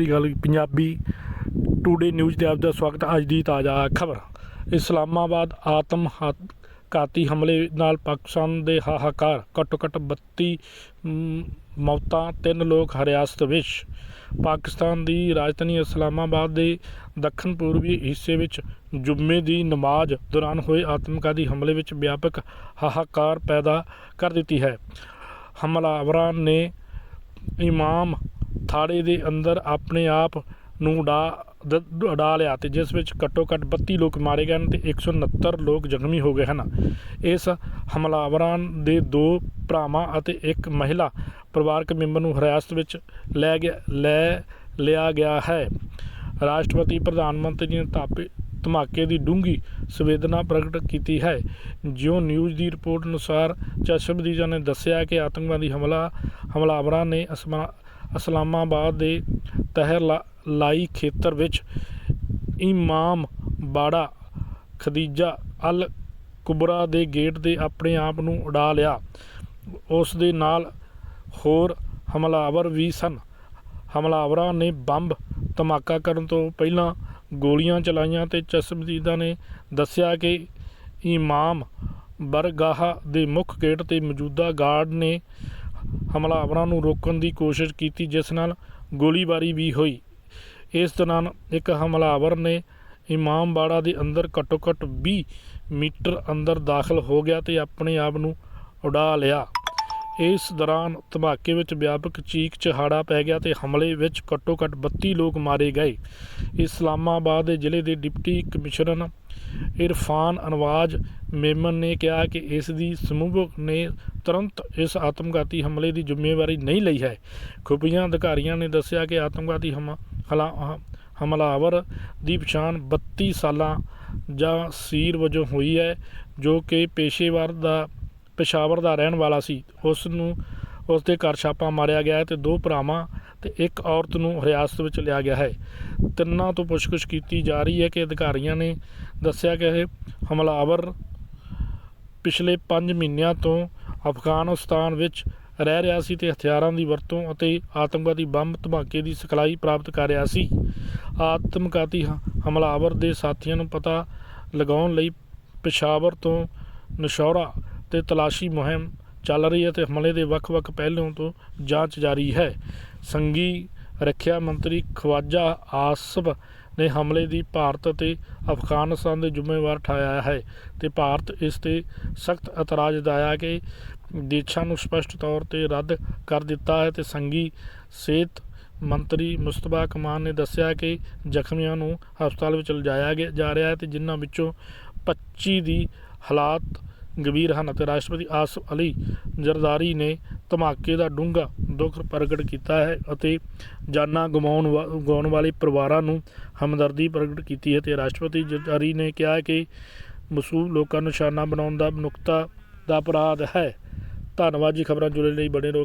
ਦੀ ਗੱਲ, Punjabi today news ਤੇ ਆਪ ਦਾ ਸਵਾਗਤ, ਅੱਜ ਦੀ ਤਾਜ਼ਾ ਖਬਰ। ਇਸਲਾਮਾਬਾਦ ਆਤਮ ਘਾਤੀ ਹਮਲੇ ਨਾਲ ਪਾਕਿਸਤਾਨ ਦੇ ਹਾਹਾਕਾਰ ਘੱਟੋ ਘੱਟ 32 ਮੌਤਾਂ, ਤਿੰਨ ਲੋਕ ਹਰਿਆਸਤ ਵਿੱਚ। ਪਾਕਿਸਤਾਨ ਦੀ ਰਾਜਧਾਨੀ ਇਸਲਾਮਾਬਾਦ ਦੇ ਦੱਖਣ ਪੂਰਬੀ ਹਿੱਸੇ ਵਿੱਚ ਜੁਮੇ ਦੀ ਨਮਾਜ਼ ਦੌਰਾਨ ਹੋਏ ਆਤਮਘਾਤੀ ਹਮਲੇ ਵਿੱਚ ਵਿਆਪਕ ਹਾਹਾਕਾਰ ਪੈਦਾ ਕਰ ਦਿੱਤੀ ਹੈ। ਹਮਲਾਵਰਾਂ ਨੇ ਇਮਾਮ ਥਾੜੇ ਦੇ ਅੰਦਰ ਆਪਣੇ ਆਪ ਨੂੰ ਉਡਾ ਦ- ਉਡਾ ਲਿਆ ਤੇ ਜਿਸ ਵਿੱਚ ਘੱਟੋ ਘੱਟ 32 ਲੋਕ ਮਾਰੇ ਗਏ ਹਨ ਤੇ 169 ਲੋਕ ਜ਼ਖਮੀ ਹੋ ਗਏ ਹਨ। ਇਸ ਹਮਲਾਵਰਾਂ ਦੇ ਦੋ ਭਰਾਵਾਂ ਅਤੇ ਇੱਕ ਮਹਿਲਾ ਪਰਿਵਾਰਕ ਮੈਂਬਰ ਨੂੰ ਹਿਰਾਸਤ ਵਿੱਚ ਲੈ ਗਿਆ, ਲੈ ਲਿਆ ਗਿਆ ਹੈ। ਰਾਸ਼ਟਰਪਤੀ ਪ੍ਰਧਾਨ ਮੰਤਰੀ ਨੇ ਤਾਪੇ ਧਮਾਕੇ ਦੀ ਡੂੰਘੀ ਸੰਵੇਦਨਾ ਪ੍ਰਗਟ ਕੀਤੀ ਹੈ। ਜਿਉਂ ਨਿਊਜ਼ ਦੀ ਰਿਪੋਰਟ ਅਨੁਸਾਰ ਚਸ਼ਮਦੀਜਾ ਨੇ ਦੱਸਿਆ ਕਿ ਆਤੰਕਵਾਦੀ ਹਮਲਾ, ਹਮਲਾਵਰਾਂ ਨੇ ਅਸਮਾ ਇਸਲਾਮਾਬਾਦ ਦੇ ਤਹਿਰ ਲਾਈ ਖੇਤਰ ਵਿੱਚ ਇਮਾਮ ਬਾੜਾ ਖਦੀਜਾ ਅਲ ਕੁਬਰਾ ਦੇ ਗੇਟ 'ਤੇ ਆਪਣੇ ਆਪ ਨੂੰ ਉਡਾ ਲਿਆ। ਉਸ ਦੇ ਨਾਲ ਹੋਰ ਹਮਲਾਵਰ ਵੀ ਸਨ। ਹਮਲਾਵਰਾਂ ਨੇ ਬੰਬ ਧਮਾਕਾ ਕਰਨ ਤੋਂ ਪਹਿਲਾਂ ਗੋਲੀਆਂ ਚਲਾਈਆਂ ਤੇ ਚਸ਼ਮਦੀਦਾਂ ਨੇ ਦੱਸਿਆ ਕਿ ਇਮਾਮ ਬਰਗਾਹ ਦੇ ਮੁੱਖ ਗੇਟ ਤੇ ਮੌਜੂਦਾ ਗਾਰਡ ਨੇ ਹਮਲਾਵਰਾਂ ਨੂੰ ਰੋਕਣ ਦੀ ਕੋਸ਼ਿਸ਼ ਕੀਤੀ, ਜਿਸ ਨਾਲ ਗੋਲੀਬਾਰੀ ਵੀ ਹੋਈ। ਇਸ ਦੌਰਾਨ ਇੱਕ ਹਮਲਾਵਰ ਨੇ ਇਮਾਮਬਾੜਾ ਦੇ ਅੰਦਰ ਘੱਟੋ ਘੱਟ 20 ਮੀਟਰ ਅੰਦਰ ਦਾਖਲ ਹੋ ਗਿਆ ਤੇ ਆਪਣੇ ਆਪ ਨੂੰ ਉਡਾ ਲਿਆ। ਇਸ ਦੌਰਾਨ ਧਮਾਕੇ ਵਿੱਚ ਵਿਆਪਕ ਚੀਕ ਚਹਾੜਾ ਪੈ ਗਿਆ ਤੇ ਹਮਲੇ ਵਿੱਚ ਘੱਟੋ ਘੱਟ 32 ਲੋਕ ਮਾਰੇ ਗਏ। ਇਸਲਾਮਾਬਾਦ ਦੇ ਜ਼ਿਲ੍ਹੇ ਦੇ ਡਿਪਟੀ ਕਮਿਸ਼ਨਰ ਇਰਫਾਨ ਅਨਵਾਜ ਮੇਮਨ ਨੇ ਕਿਹਾ ਕਿ ਇਸ ਦੀ ਸਮੂਹ ਨੇ ਤੁਰੰਤ ਇਸ ਆਤਮਘਾਤੀ ਹਮਲੇ ਦੀ ਜ਼ਿੰਮੇਵਾਰੀ ਨਹੀਂ ਲਈ ਹੈ। ਖੁਫੀਆ ਅਧਿਕਾਰੀਆਂ ਨੇ ਦੱਸਿਆ ਕਿ ਆਤਮਘਾਤੀ ਹਮ- ਹਲਾ- ਹਮਲਾਵਰ ਦੀ ਪਛਾਣ 32 ਸਾਲਾਂ ਜਾਂ ਸੀਰ ਵਜੋਂ ਹੋਈ ਹੈ, ਜੋ ਕਿ ਪੇਸ਼ੇਵਰ ਦਾ, ਪੇਸ਼ਾਵਰ ਦਾ ਰਹਿਣ ਵਾਲਾ ਸੀ। ਉਸ ਨੂੰ, ਉਸ ਦੇ ਘਰ ਛਾਪਾ ਮਾਰਿਆ ਗਿਆ ਹੈ ਤੇ ਦੋ ਭਰਾਵਾਂ ਤੇ ਇੱਕ ਔਰਤ ਨੂੰ ਹਿਰਾਸਤ ਵਿੱਚ ਲਿਆ ਗਿਆ ਹੈ। ਤਿੰਨਾਂ ਤੋਂ ਪੁੱਛਗਿੱਛ ਕੀਤੀ ਜਾ ਰਹੀ ਹੈ ਕਿ ਅਧਿਕਾਰੀਆਂ ਨੇ ਦੱਸਿਆ ਕਿ ਇਹ ਹਮਲਾਵਰ ਪਿਛਲੇ 5 ਮਹੀਨਿਆਂ ਤੋਂ ਅਫਗਾਨਿਸਤਾਨ ਵਿੱਚ ਰਹਿ ਰਿਹਾ ਸੀ ਤੇ ਹਥਿਆਰਾਂ ਦੀ ਵਰਤੋਂ ਅਤੇ ਆਤੰਕਵਾਦੀ ਬੰਬ ਧਮਾਕੇ ਦੀ ਸਿਖਲਾਈ ਪ੍ਰਾਪਤ ਕਰ ਰਿਹਾ ਸੀ। ਆਤਮਘਾਤੀ ਹਮਲਾਵਰ ਦੇ ਸਾਥੀਆਂ ਨੂੰ ਪਤਾ ਲਗਾਉਣ ਲਈ ਪਿਸ਼ਾਵਰ ਤੋਂ ਨਸ਼ੌਰਾ ਤੇ ਤਲਾਸ਼ੀ ਮੁਹਿੰਮ ਚੱਲ ਰਹੀ ਹੈ ਤੇ ਹਮਲੇ ਦੇ ਵੱਖ-ਵੱਖ ਪਹਿਲੂਆਂ ਤੋਂ ਜਾਂਚ ਜਾਰੀ ਹੈ। ਸੰਘੀ ਰੱਖਿਆ ਮੰਤਰੀ ਖਵਾਜਾ ਆਸਫ ਨੇ ਹਮਲੇ ਦੀ ਭਾਰਤ ਅਤੇ ਅਫਗਾਨਿਸਤਾਨ ਦੇ ਜ਼ਿੰਮੇਵਾਰ ਠਹਿਰਾਇਆ ਹੈ ਤੇ ਭਾਰਤ ਇਸ ਤੇ ਸਖਤ ਇਤਰਾਜ਼ ਦਾਇਆ ਕਿ ਦੇਸ਼ਾਂ ਨੂੰ ਸਪਸ਼ਟ ਤੌਰ ਤੇ ਰੱਦ ਕਰ ਦਿੱਤਾ ਹੈ ਤੇ ਸੰਘੀ ਸਿਹਤ ਮੰਤਰੀ ਮੁਸਤਫਾ ਕਮਾਨ ਨੇ ਦੱਸਿਆ ਕਿ ਜ਼ਖਮੀਆਂ ਨੂੰ ਹਸਪਤਾਲ ਵਿੱਚ ਲਿਜਾਇਆ ਗਿਆ ਜਾ ਰਿਹਾ ਹੈ ਤੇ ਜਿਨ੍ਹਾਂ ਵਿੱਚੋਂ 25 ਦੀ ਹਾਲਾਤ ਗੰਭੀਰ ਹਨ ਅਤੇ ਰਾਸ਼ਟਰਪਤੀ ਆਸਫ ਅਲੀ ਜ਼ਰਦਾਰੀ ਨੇ ਧਮਾਕੇ ਦਾ ਡੂੰਘਾ ਦੁੱਖ ਪ੍ਰਗਟ ਕੀਤਾ ਹੈ ਅਤੇ ਜਾਨਾਂ ਗਵਾਉਣ ਵਾ- ਗਵਾਉਣ ਵਾਲੇ ਪਰਿਵਾਰਾਂ ਨੂੰ ਹਮਦਰਦੀ ਪ੍ਰਗਟ ਕੀਤੀ ਹੈ ਤੇ ਰਾਸ਼ਟਰਪਤੀ ਜ਼ਰਦਾਰੀ ਨੇ ਕਿਹਾ ਕਿ ਮਸੂਮ ਲੋਕਾਂ ਨੂੰ ਨਿਸ਼ਾਨਾ ਬਣਾਉਣ ਦਾ ਮਨੁੱਖਤਾ ਦਾ ਅਪਰਾਧ ਹੈ। ਧੰਨਵਾਦ ਜੀ, ਖਬਰਾਂ ਜੁੜੇ ਲਈ ਬਣੇ ਰਹੋ।